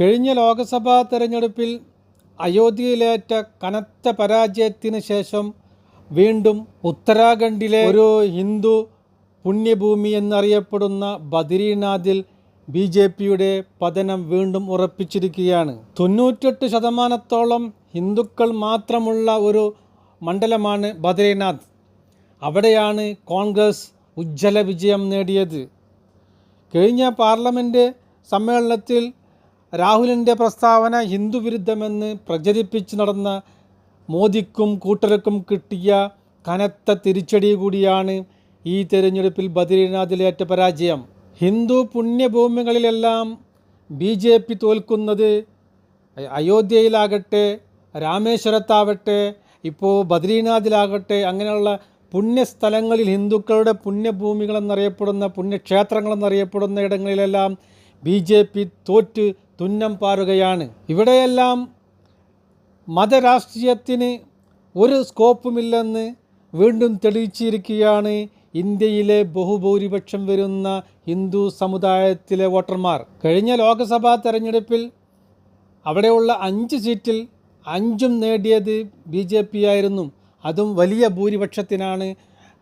കഴിഞ്ഞ ലോക്സഭാ തെരഞ്ഞെടുപ്പിൽ അയോധ്യയിലേറ്റ കനത്ത പരാജയത്തിന് ശേഷം വീണ്ടും ഉത്തരാഖണ്ഡിലെ ഒരു ഹിന്ദു പുണ്യഭൂമി എന്നറിയപ്പെടുന്ന ബദ്രീനാഥിൽ ബി ജെ പിയുടെ പതനം വീണ്ടും ഉറപ്പിച്ചിരിക്കുകയാണ്. തൊണ്ണൂറ്റെട്ട് ശതമാനത്തോളം ഹിന്ദുക്കൾ മാത്രമുള്ള ഒരു മണ്ഡലമാണ് ബദ്രീനാഥ്. അവിടെയാണ് കോൺഗ്രസ് ഉജ്ജ്വല വിജയം നേടിയത്. കഴിഞ്ഞ പാർലമെന്റ് സമ്മേളനത്തിൽ രാഹുലിന്റെ പ്രസ്താവന ഹിന്ദുവിരുദ്ധമെന്ന് പ്രചരിപ്പിച്ച് നടന്ന മോദിക്കും കൂട്ടർക്കും കിട്ടിയ കനത്ത തിരിച്ചടി കൂടിയാണ് ഈ തെരഞ്ഞെടുപ്പിൽ ബദ്രീനാഥിലേറ്റ പരാജയം. ഹിന്ദു പുണ്യഭൂമികളിലെല്ലാം ബി ജെ പി തോൽക്കുന്നത് അയോധ്യയിലാകട്ടെ രാമേശ്വരത്താവട്ടെ ഇപ്പോൾ ബദ്രീനാഥിലാകട്ടെ അങ്ങനെയുള്ള പുണ്യസ്ഥലങ്ങളിൽ ഹിന്ദുക്കളുടെ പുണ്യഭൂമികളെന്നറിയപ്പെടുന്ന പുണ്യക്ഷേത്രങ്ങളെന്നറിയപ്പെടുന്ന ഇടങ്ങളിലെല്ലാം ബി ജെ പി തോറ്റ് തുന്നം പാറുകയാണ് ഇവിടെയെല്ലാം മതരാഷ്ട്രീയത്തിന് ഒരു സ്കോപ്പുമില്ലെന്ന് വീണ്ടും തെളിയിച്ചിരിക്കുകയാണ് ഇന്ത്യയിലെ ബഹുഭൂരിപക്ഷം വരുന്ന ഹിന്ദു സമുദായത്തിലെ വോട്ടർമാർ. കഴിഞ്ഞ ലോക്സഭാ തെരഞ്ഞെടുപ്പിൽ അവിടെയുള്ള അഞ്ച് സീറ്റിൽ അഞ്ചും നേടിയത് ബി ജെ പി ആയിരുന്നു. അതും വലിയ ഭൂരിപക്ഷത്തിനാണ്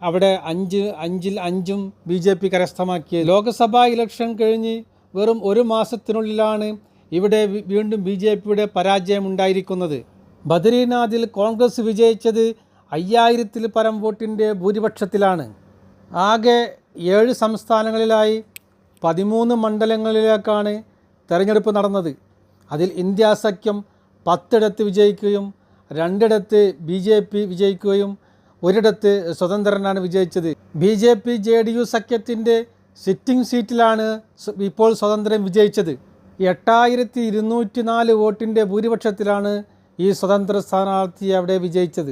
അവിടെ അഞ്ച് അഞ്ചിൽ അഞ്ചും ബി ജെ പി കരസ്ഥമാക്കിയത്. ലോക്സഭാ ഇലക്ഷൻ കഴിഞ്ഞ് വെറും ഒരു മാസത്തിനുള്ളിലാണ് ഇവിടെ വീണ്ടും ബി ജെ പിയുടെ പരാജയം ഉണ്ടായിരിക്കുന്നത് ബദരീനാഥിൽ കോൺഗ്രസ് വിജയിച്ചത് അയ്യായിരത്തിൽ പരം വോട്ടിന്റെ ഭൂരിപക്ഷത്തിലാണ്. ആകെ ഏഴ് സംസ്ഥാനങ്ങളിലായി പതിമൂന്ന് മണ്ഡലങ്ങളിലേക്കാണ് തെരഞ്ഞെടുപ്പ് നടന്നത്. അതിൽ ഇന്ത്യ സഖ്യം പത്തിടത്ത് വിജയിക്കുകയും രണ്ടിടത്ത് ബി ജെ പി വിജയിക്കുകയും ഒരിടത്ത് സ്വതന്ത്രനാണ് വിജയിച്ചത്. B J P J D U സഖ്യത്തിന്റെ സിറ്റിംഗ് സീറ്റിലാണ് ഇപ്പോൾ സ്വതന്ത്രം വിജയിച്ചത്. എട്ടായിരത്തി ഇരുന്നൂറ്റി നാല് വോട്ടിന്റെ ഭൂരിപക്ഷത്തിലാണ് ഈ സ്വതന്ത്ര സ്ഥാനാർത്ഥി അവിടെ വിജയിച്ചത്.